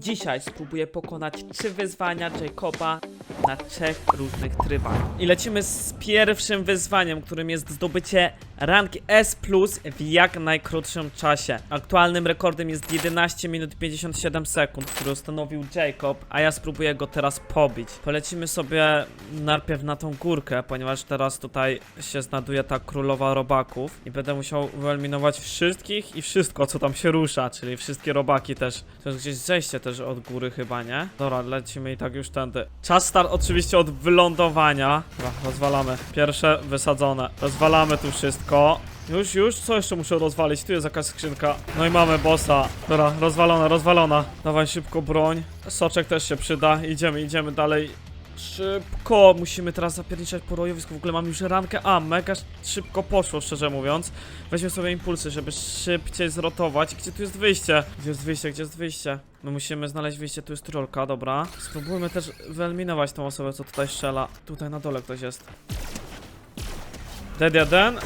Dzisiaj spróbuję pokonać trzy wyzwania Jacoba na trzech różnych trybach. I lecimy z pierwszym wyzwaniem, którym jest zdobycie ranki S w jak najkrótszym czasie. Aktualnym rekordem jest 11 minut 57 sekund, który ustanowił Jacob, a ja spróbuję go teraz pobić. Polecimy sobie najpierw na tą górkę, ponieważ teraz tutaj się znajduje ta królowa robaków i będę musiał wyeliminować wszystkich i wszystko, co tam się rusza, czyli wszystkie robaki też. To jest gdzieś zejście też od góry chyba, nie? Dobra, lecimy i tak już tędy. Czas start oczywiście od wylądowania. Dobra, rozwalamy. Pierwsze wysadzone. Rozwalamy tu wszystko. Już, już? Co jeszcze muszę rozwalić? Tu jest jakaś skrzynka. No i mamy bossa. Dobra, rozwalona, rozwalona. Dawaj szybko broń. Soczek też się przyda. Idziemy, idziemy dalej. Szybko! Musimy teraz zapierniczać po rojowisku. W ogóle mam już rankę A. Mega szybko poszło, szczerze mówiąc. Weźmy sobie impulsy, żeby szybciej zrotować. Gdzie tu jest wyjście? Gdzie jest wyjście? Gdzie jest wyjście? My musimy znaleźć wyjście, tu jest trolka, dobra. Spróbujmy też wyeliminować tą osobę, co tutaj strzela. Tutaj na dole ktoś jest. Dead jeden.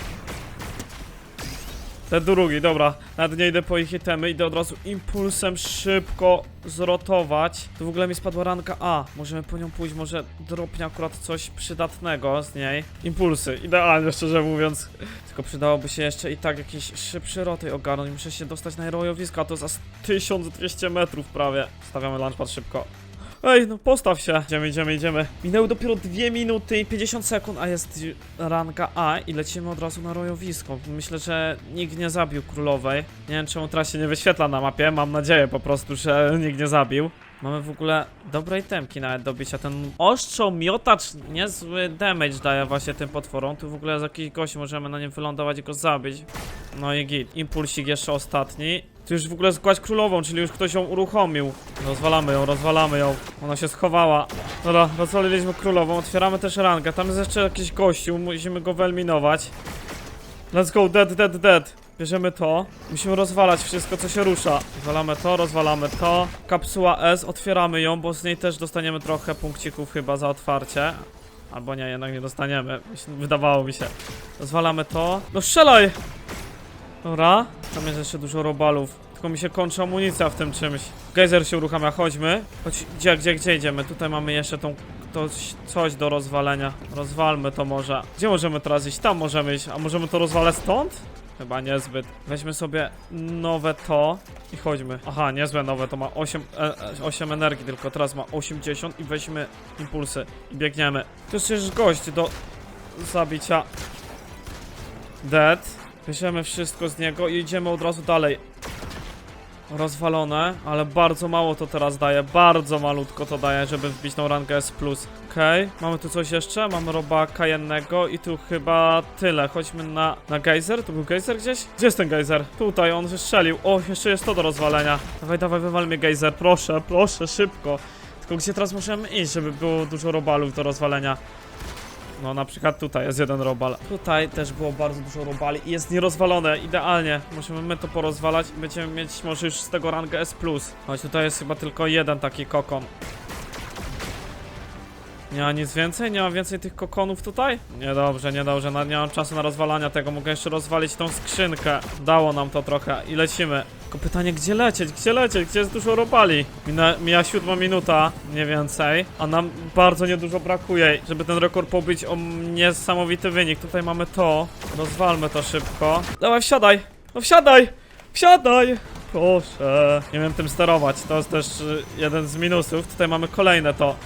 Ten drugi, dobra. Nawet nie idę po ich itemy, idę od razu impulsem szybko zrotować. Tu w ogóle mi spadła ranka A. Możemy po nią pójść, może dropnie akurat coś przydatnego z niej. Impulsy, idealnie szczerze mówiąc. Tylko przydałoby się jeszcze i tak jakiś szybszy rotaj ogarnąć. Muszę się dostać na rojowisko, a to za 1200 metrów prawie. Stawiamy launchpad szybko. Ej, no postaw się. Idziemy, idziemy, idziemy. Minęły dopiero 2 minuty i 50 sekund, a jest ranka A i lecimy od razu na rojowisko. Myślę, że nikt nie zabił królowej. Nie wiem, czemu teraz się nie wyświetla na mapie. Mam nadzieję po prostu, że nikt nie zabił. Mamy w ogóle dobre itemki nawet do bicia. Ten ostrzomiotacz niezły damage daje właśnie tym potworom. Tu w ogóle jest jakiś gość, możemy na nim wylądować i go zabić. No i git. Impulsik jeszcze ostatni. Tu już w ogóle zgładź królową, czyli już ktoś ją uruchomił. Rozwalamy ją, rozwalamy ją. Ona się schowała. Dobra, rozwaliliśmy królową, otwieramy też rangę. Tam jest jeszcze jakiś gościu, musimy go wyeliminować. Let's go, dead, dead, dead. Bierzemy to. Musimy rozwalać wszystko, co się rusza. Rozwalamy to, rozwalamy to. Kapsuła S, otwieramy ją, bo z niej też dostaniemy trochę punkcików chyba za otwarcie. Albo nie, jednak nie dostaniemy. Wydawało mi się. Rozwalamy to. No strzelaj! Dobra. Tam jest jeszcze dużo robalów. Tylko mi się kończy amunicja w tym czymś. Gejzer się uruchamia, chodźmy. Chodź, gdzie, gdzie, gdzie idziemy? Tutaj mamy jeszcze tą to coś do rozwalenia. Rozwalmy to może. Gdzie możemy teraz iść? Tam możemy iść. A możemy to rozwalać stąd? Chyba niezbyt. Weźmy sobie nowe to i chodźmy. Aha, niezłe nowe, to ma 8, e, e, 8 energii, tylko teraz ma 80 i weźmy impulsy i biegniemy. To jest też gość do zabicia. Dead. Bierzemy wszystko z niego i idziemy od razu dalej. Rozwalone, ale bardzo mało to teraz daje, bardzo malutko to daje, żeby wbić tą rangę S+. Okej, mamy tu coś jeszcze, mamy robaka jednego i tu chyba tyle. Chodźmy na, na gejzer, tu był gejzer gdzieś? Gdzie jest ten gejzer? Tutaj, on wystrzelił. O, jeszcze jest to do rozwalenia. Dawaj, dawaj, wywal mnie gejzer, proszę, proszę, szybko. Tylko gdzie teraz możemy iść, żeby było dużo robalów do rozwalenia? No na przykład tutaj jest jeden robal. Tutaj też było bardzo dużo robali i jest nierozwalone, idealnie. Możemy my to porozwalać i będziemy mieć może już z tego rangę S+. Choć tutaj jest chyba tylko jeden taki kokon. Nie ma nic więcej? Nie ma więcej tych kokonów tutaj? Niedobrze, niedobrze, nie mam czasu na rozwalania tego, mogę jeszcze rozwalić tą skrzynkę. Dało nam to trochę i lecimy. Tylko pytanie, gdzie lecieć, gdzie lecieć, gdzie jest dużo robali? Mina, mija siódma minuta, mniej więcej, a nam bardzo niedużo brakuje, żeby ten rekord pobić o niesamowity wynik. Tutaj mamy to, rozwalmy to szybko. Dawaj, wsiadaj, no wsiadaj, wsiadaj! Proszę. Nie wiem tym sterować, to jest też y, jeden z minusów. Tutaj mamy kolejne to.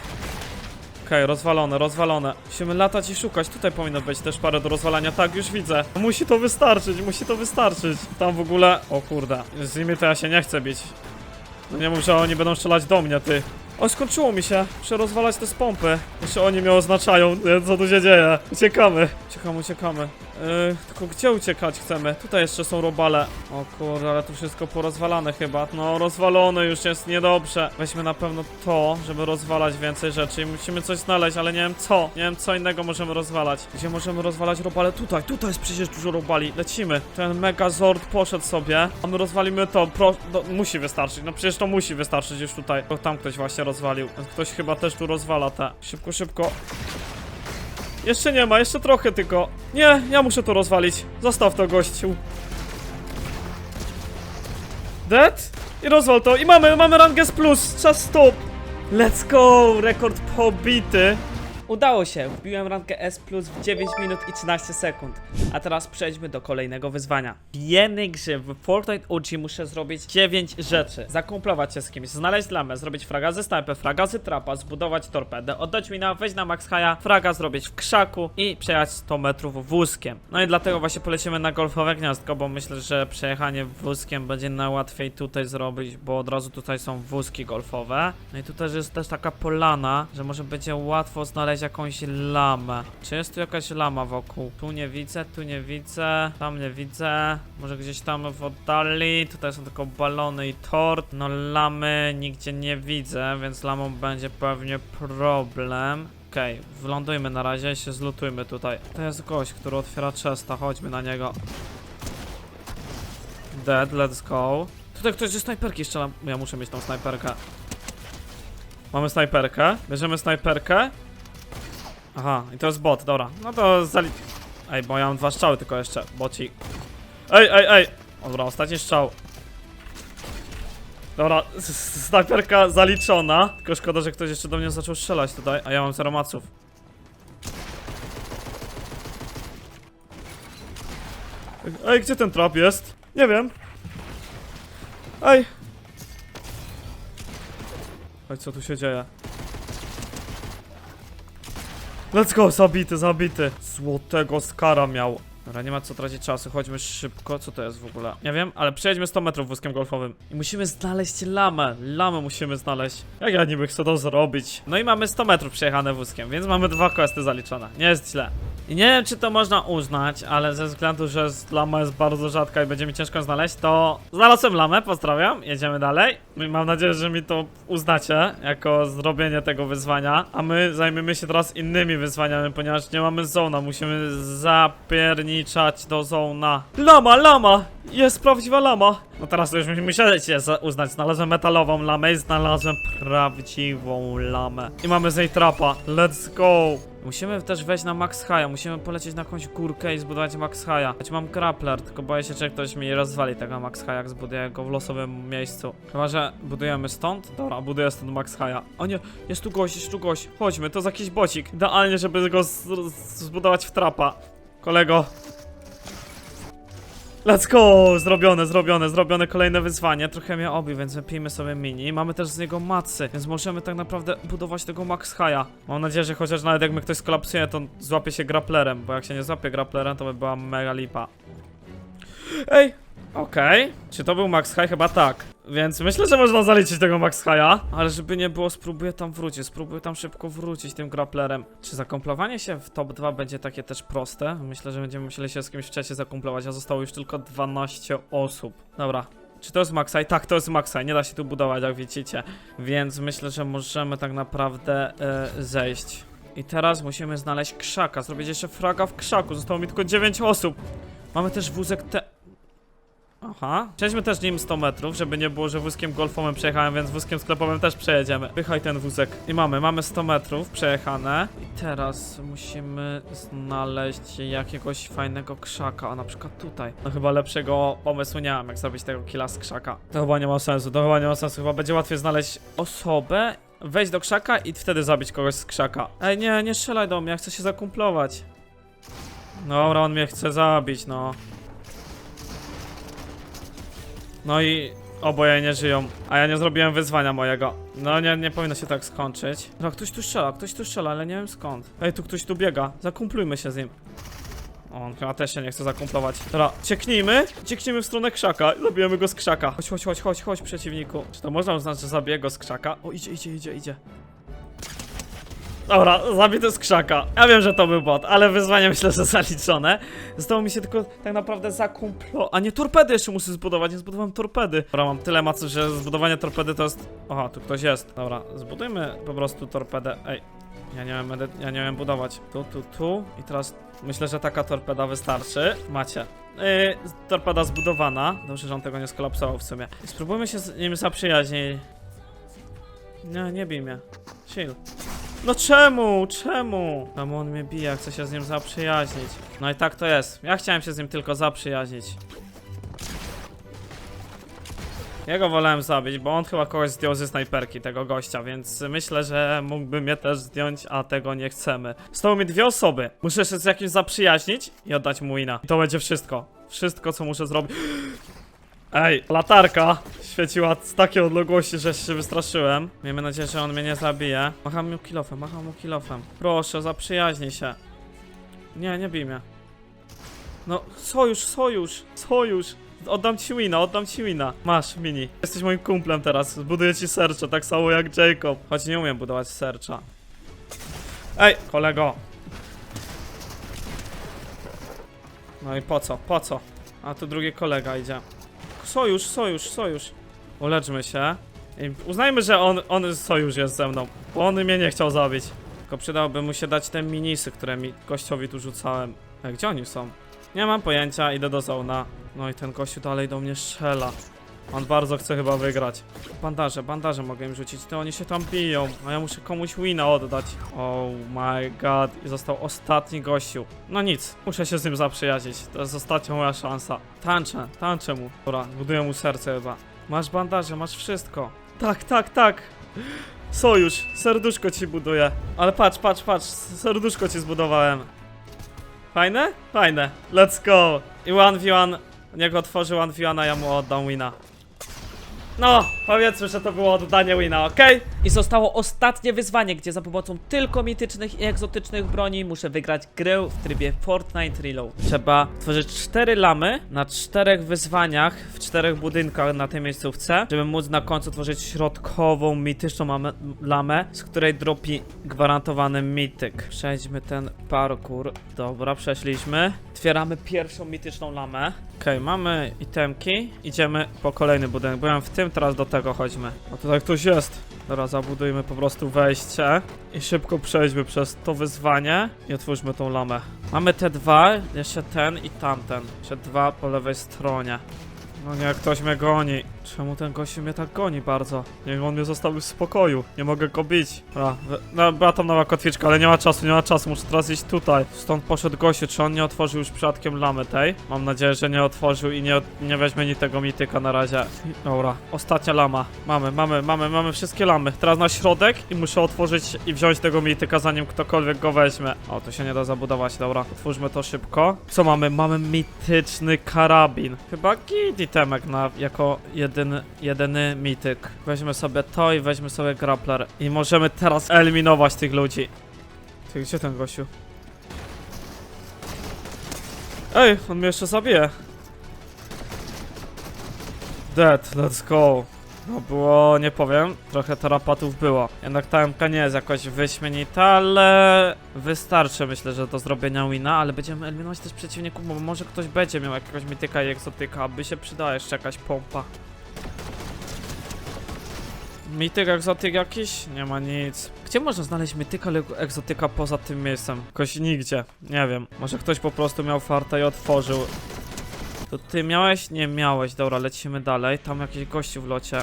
Okej, rozwalone, rozwalone. Musimy latać i szukać. Tutaj powinno być też parę do rozwalania. Tak, już widzę. Musi to wystarczyć, musi to wystarczyć. Tam w ogóle... O kurde. Z nimi to ja się nie chcę bić. No nie mów, że oni będą strzelać do mnie, ty. O, skończyło mi się. Muszę rozwalać te pompy. Jeszcze oni mnie oznaczają. Co tu się dzieje? Uciekamy. Uciekamy, uciekamy. Yy, tylko gdzie uciekać chcemy? Tutaj jeszcze są robale. O kurde, ale tu wszystko porozwalane chyba. No, rozwalone już jest niedobrze. Weźmy na pewno to, żeby rozwalać więcej rzeczy. I musimy coś znaleźć, ale nie wiem co. Nie wiem co innego możemy rozwalać. Gdzie możemy rozwalać robale? Tutaj, tutaj jest przecież dużo robali. Lecimy. Ten Megazord poszedł sobie. A my rozwalimy to. Pro... No, musi wystarczyć. No przecież to musi wystarczyć już tutaj. Bo tam ktoś właśnie rozwalił. Ktoś chyba też tu rozwala te. Szybko, szybko. Jeszcze nie ma, jeszcze trochę tylko. Nie, ja muszę to rozwalić. Zostaw to gościu. Dead? I rozwal to. I mamy, mamy rangę z plus. Czas stop. Let's go. Rekord pobity. Udało się, wbiłem rankę S Plus w 9 minut i 13 sekund. A teraz przejdźmy do kolejnego wyzwania. W jednej grze w Fortnite OG muszę zrobić 9 rzeczy. Zakumplować się z kimś, znaleźć lamę, zrobić fragazy snajpę, fragazy trapa, zbudować torpedę, oddać mina, wejść na max higha, fraga zrobić w krzaku i przejechać 100 metrów wózkiem. No i dlatego właśnie polecimy na golfowe gniazdko, bo myślę, że przejechanie wózkiem będzie najłatwiej tutaj zrobić, bo od razu tutaj są wózki golfowe. No i tu też jest też taka polana, że może będzie łatwo znaleźć jakąś lamę. Czy jest tu jakaś lama wokół? Tu nie widzę, tu nie widzę, tam nie widzę. Może gdzieś tam w oddali. Tutaj są tylko balony i tort. No lamy nigdzie nie widzę, więc lamą będzie pewnie problem. Okej, wylądujmy na razie i się zlutujmy tutaj. To jest gość, który otwiera chesta, chodźmy na niego. Dead, let's go. Tutaj ktoś ze snajperki strzela. Ja muszę mieć tą snajperkę. Mamy snajperkę. Bierzemy snajperkę. Aha, i to jest bot, dobra. No to zali... Ej, bo ja mam dwa strzały tylko jeszcze, boci. Ej, ej, ej! Dobra, ostatni strzał. Dobra, snajperka zaliczona. Tylko szkoda, że ktoś jeszcze do mnie zaczął strzelać tutaj, a ja mam zero maców. Ej, gdzie ten trap jest? Nie wiem. Ej! Ej, co tu się dzieje? Let's go, zabity, zabity. Złotego skara miał. Dobra, nie ma co tracić czasu, chodźmy szybko. Co to jest w ogóle? Nie wiem, ale przejdźmy 100 metrów wózkiem golfowym. I musimy znaleźć lamę. Lamę musimy znaleźć. Jak ja niby chcę to zrobić? No i mamy 100 metrów przejechane wózkiem, więc mamy dwa questy zaliczone. Nie jest źle. I nie wiem, czy to można uznać, ale ze względu, że lama jest bardzo rzadka i będzie mi ciężko znaleźć, to znalazłem lamę, pozdrawiam, jedziemy dalej. I mam nadzieję, że mi to uznacie jako zrobienie tego wyzwania, a my zajmiemy się teraz innymi wyzwaniami, ponieważ nie mamy zona, musimy zapierniczać do zona. Lama, lama! Jest prawdziwa lama! No teraz już za- uznać, znalazłem metalową lamę i znalazłem prawdziwą lamę. I mamy z niej trapa, let's go! Musimy też wejść na Max High, musimy polecieć na jakąś górkę i zbudować Max High. Choć mam grappler, tylko boję się, że ktoś mi rozwali tego Max High, jak zbuduję go w losowym miejscu. Chyba, że budujemy stąd? Dobra, buduję stąd Max High. O nie, jest tu gość, jest tu gość. Chodźmy, to jest jakiś bocik. Idealnie, żeby go zbudować w trapa. Kolego, Let's go! Zrobione, zrobione, zrobione kolejne wyzwanie. Trochę mnie obi, więc wypijmy sobie mini. Mamy też z niego macy, więc możemy tak naprawdę budować tego Max Higha. Mam nadzieję, że chociaż nawet jak mnie ktoś skolapsuje, to złapie się grapplerem, bo jak się nie złapie grapplerem, to by była mega lipa. Ej! Okej. Czy to był Max High? Chyba tak. Więc myślę, że można zaliczyć tego Max High'a. Ale żeby nie było, spróbuję tam wrócić. Spróbuję tam szybko wrócić tym grapplerem. Czy zakomplowanie się w top 2 będzie takie też proste? Myślę, że będziemy musieli się z kimś w czasie zakumplować, a zostało już tylko 12 osób. Dobra. Czy to jest Maxaj? Tak, to jest Maxaj. Nie da się tu budować, jak widzicie. Więc myślę, że możemy tak naprawdę e, zejść. I teraz musimy znaleźć krzaka. Zrobić jeszcze fraga w krzaku. Zostało mi tylko 9 osób. Mamy też wózek te... Aha. Przejdźmy też nim 100 metrów, żeby nie było, że wózkiem golfowym przejechałem, więc wózkiem sklepowym też przejedziemy. Pychaj ten wózek. I mamy, mamy 100 metrów przejechane. I teraz musimy znaleźć jakiegoś fajnego krzaka, a na przykład tutaj. No chyba lepszego pomysłu nie mam, jak zrobić tego killa z krzaka. To chyba nie ma sensu, to chyba nie ma sensu. Chyba będzie łatwiej znaleźć osobę, wejść do krzaka i wtedy zabić kogoś z krzaka. Ej, nie, nie strzelaj do mnie, ja chcę się zakumplować. Dobra, on mnie chce zabić, no. No i oboje nie żyją, a ja nie zrobiłem wyzwania mojego. No nie, nie powinno się tak skończyć. No ktoś tu strzela, ktoś tu strzela, ale nie wiem skąd. Ej, tu ktoś tu biega, zakumplujmy się z nim. O, on chyba też się nie chce zakumplować. Dobra, cieknijmy, cieknijmy w stronę krzaka i zabijemy go z krzaka. Chodź, chodź, chodź, chodź, chodź, przeciwniku. Czy to można uznać, że zabiję go z krzaka? O, idzie, idzie, idzie, idzie. Dobra, zabity z krzaka. Ja wiem, że to był bot, ale wyzwanie myślę, że zaliczone. Zostało mi się tylko tak naprawdę zakumplo... A nie, torpedy jeszcze muszę zbudować, nie zbudowałem torpedy. Dobra, mam tyle maców, że zbudowanie torpedy to jest... Aha, tu ktoś jest. Dobra, zbudujmy po prostu torpedę. Ej, ja nie wiem, ja nie wiem budować. Tu, tu, tu i teraz myślę, że taka torpeda wystarczy. Macie. Yy, torpeda zbudowana. Dobrze, że on tego nie skolapsował w sumie. Spróbujmy się z nim zaprzyjaźnić. Nie, nie bij mnie. Chill. No czemu? Czemu? Czemu on mnie bije? Chcę się z nim zaprzyjaźnić. No i tak to jest. Ja chciałem się z nim tylko zaprzyjaźnić. Jego wolałem zabić, bo on chyba kogoś zdjął ze snajperki, tego gościa, więc myślę, że mógłby mnie też zdjąć, a tego nie chcemy. Zostały mi dwie osoby. Muszę się z jakimś zaprzyjaźnić i oddać mu wina. I to będzie wszystko. Wszystko, co muszę zrobić. Ej, latarka świeciła z takiej odległości, że się wystraszyłem. Miejmy nadzieję, że on mnie nie zabije. Macham mu kilofem, macham mu kilofem. Proszę, zaprzyjaźnij się. Nie, nie bij mnie. No, sojusz, sojusz, sojusz. Oddam ci wina, oddam ci wina. Masz, mini. Jesteś moim kumplem teraz. Zbuduję ci serce, tak samo jak Jacob. Choć nie umiem budować serca. Ej, kolego. No i po co, po co? A tu drugi kolega idzie. Sojusz, sojusz, sojusz. Uleczmy się. I uznajmy, że on, on sojusz jest ze mną. Bo on mnie nie chciał zabić. Tylko przydałoby mu się dać te minisy, które mi gościowi tu rzucałem. E, gdzie oni są? Nie mam pojęcia, idę do zona. No i ten gościu dalej do mnie strzela. On bardzo chce chyba wygrać. Bandaże, bandaże mogę im rzucić, to oni się tam biją, a ja muszę komuś wina oddać. Oh my god, i został ostatni gościu. No nic, muszę się z nim zaprzyjaźnić, to jest ostatnia moja szansa. Tańczę, tańczę mu. Dobra, buduję mu serce chyba. Masz bandaże, masz wszystko. Tak, tak, tak. Sojusz, serduszko ci buduję. Ale patrz, patrz, patrz, serduszko ci zbudowałem. Fajne? Fajne. Let's go. I 1v1. Niech otworzy 1v1, a ja mu oddam wina. No, powiedzmy, że to było oddanie wina, okej? I zostało ostatnie wyzwanie, gdzie za pomocą tylko mitycznych i egzotycznych broni muszę wygrać grę w trybie Fortnite Reload. Trzeba tworzyć cztery lamy na czterech wyzwaniach w czterech budynkach na tej miejscówce, żeby móc na końcu tworzyć środkową, mityczną lamę, z której dropi gwarantowany mityk. Przejdźmy ten parkour. Dobra, przeszliśmy. Otwieramy pierwszą mityczną lamę. Okej, mamy itemki. Idziemy po kolejny budynek. Byłem w tym, teraz do tego chodźmy. A tutaj ktoś jest. Dobra, zabudujmy po prostu wejście i szybko przejdźmy przez to wyzwanie i otwórzmy tą lamę. Mamy te dwa, jeszcze ten i tamten. Jeszcze dwa po lewej stronie. No nie, ktoś mnie goni. Czemu ten gościu mnie tak goni bardzo? Niech on mnie zostawił w spokoju. Nie mogę go bić. Wy- no była tam nowa kotwiczka, ale nie ma czasu, nie ma czasu. Muszę teraz iść tutaj. Stąd poszedł gościu. Czy on nie otworzył już przypadkiem lamy tej? Mam nadzieję, że nie otworzył i nie, nie weźmie ni tego mityka na razie. Dobra, ostatnia lama. Mamy, mamy, mamy, mamy wszystkie lamy. Teraz na środek i muszę otworzyć i wziąć tego mityka, zanim ktokolwiek go weźmie. O, to się nie da zabudować, dobra. Otwórzmy to szybko. Co mamy? Mamy mityczny karabin. Chyba git itemek na, jako jedyny, jedyny mityk. Weźmy sobie to i weźmy sobie grappler. I możemy teraz eliminować tych ludzi. Ty, gdzie ten gościu? Ej, on mnie jeszcze zabije. Dead, let's go. No było, nie powiem, trochę tarapatów było. Jednak ta MK nie jest jakoś wyśmienita, ale wystarczy myślę, że do zrobienia wina, ale będziemy eliminować też przeciwników, bo może ktoś będzie miał jakiegoś mityka i egzotyka, aby się przydała jeszcze jakaś pompa. Mityk, egzotyk jakiś? Nie ma nic. Gdzie można znaleźć mityka lub egzotyka poza tym miejscem? Jakoś nigdzie. Nie wiem. Może ktoś po prostu miał farta i otworzył. To ty miałeś? Nie miałeś. Dobra, lecimy dalej. Tam jakiś gościu w locie.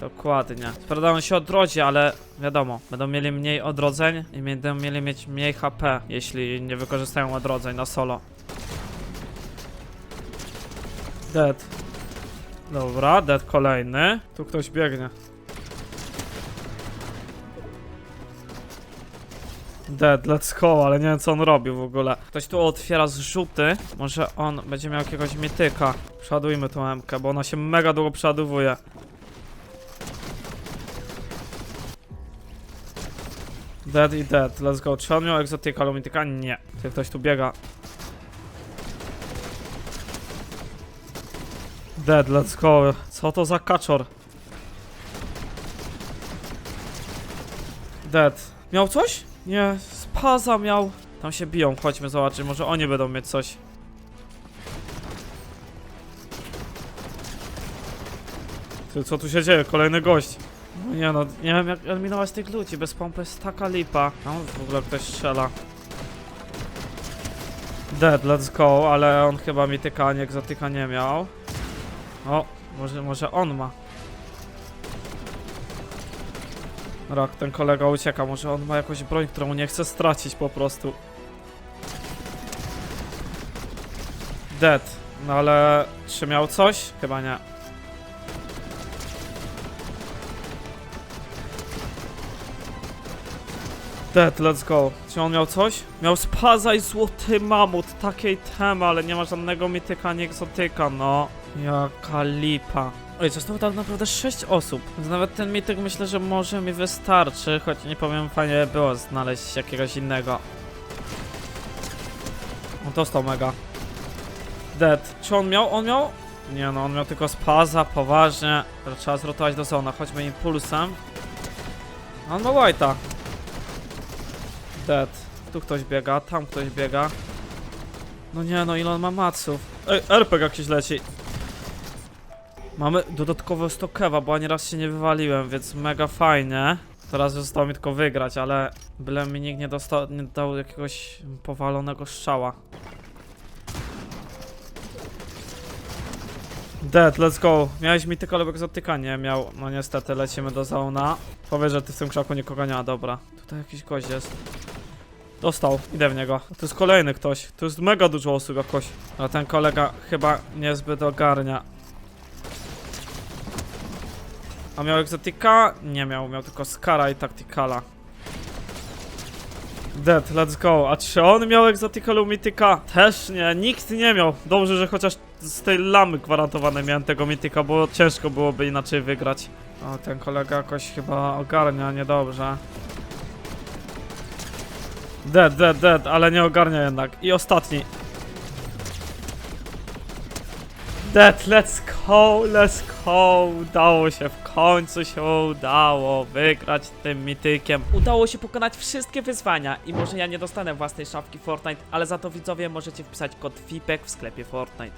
Dokładnie. Prawda, on się odrodzi, ale wiadomo, będą mieli mniej odrodzeń i będą mieli mieć mniej HP, jeśli nie wykorzystają odrodzeń na solo. Dead. Dobra, dead kolejny. Tu ktoś biegnie. Dead, let's go, ale nie wiem co on robił w ogóle. Ktoś tu otwiera zrzuty. Może on będzie miał jakiegoś mityka. Przeładujmy tą MK, bo ona się mega długo przeładowuje. Dead i dead, let's go. Czy on miał egzotyka lub mityka? Nie. Ty ktoś tu biega. Dead, let's go. Co to za kaczor? Dead. Miał coś? Nie, spaza miał. Tam się biją, chodźmy zobaczyć, może oni będą mieć coś. Ty, co tu się dzieje? Kolejny gość. No nie no, nie wiem jak eliminować tych ludzi, bez pompy jest taka lipa. Tam w ogóle ktoś strzela. Dead, let's go, ale on chyba mityka, nie egzotyka nie miał. O, może, może on ma. Rok, ten kolega ucieka, może on ma jakąś broń, którą nie chce stracić po prostu. Dead. No ale czy miał coś? Chyba nie. Dead, let's go. Czy on miał coś? Miał spaza i złoty mamut, takiej temy, ale nie ma żadnego mityka, nie egzotyka, no. Jaka lipa. Oj, zostało tak naprawdę 6 osób, więc nawet ten mityk myślę, że może mi wystarczy, choć nie powiem, fajnie by było znaleźć jakiegoś innego. On dostał mega. Dead. Czy on miał? On miał? Nie no, on miał tylko spaza, poważnie. Trzeba zrotować do zona, chodźmy impulsem. On ma white'a. Dead. Tu ktoś biega, tam ktoś biega. No nie no, ile on ma maców. Ej, RPG jakiś leci. Mamy dodatkowo 100 kewa, bo ani raz się nie wywaliłem, więc mega fajnie. Teraz zostało mi tylko wygrać, ale byle mi nikt nie, dostał, nie dał jakiegoś powalonego strzała. Dead, let's go. Miałeś mi tylko egzotyka, nie miał. No niestety, lecimy do zona. Powiedz, że ty w tym krzaku nikogo nie ma, dobra. Tutaj jakiś gość jest. Dostał, idę w niego. To jest kolejny ktoś. To jest mega dużo osób jakoś. A ten kolega chyba niezbyt ogarnia. A miał egzotyka? Nie miał, miał tylko skara i taktikala. Dead, let's go. A czy on miał egzotyka lub mityka? Też nie, nikt nie miał. Dobrze, że chociaż z tej lamy gwarantowane miałem tego mityka, bo ciężko byłoby inaczej wygrać. O, ten kolega jakoś chyba ogarnia niedobrze. Dead, dead, dead, ale nie ogarnia jednak. I ostatni. Let's go, let's go. Udało się, w końcu się udało wygrać tym mitykiem. Udało się pokonać wszystkie wyzwania i może ja nie dostanę własnej szafki Fortnite, ale za to widzowie możecie wpisać kod FIPEK w sklepie Fortnite.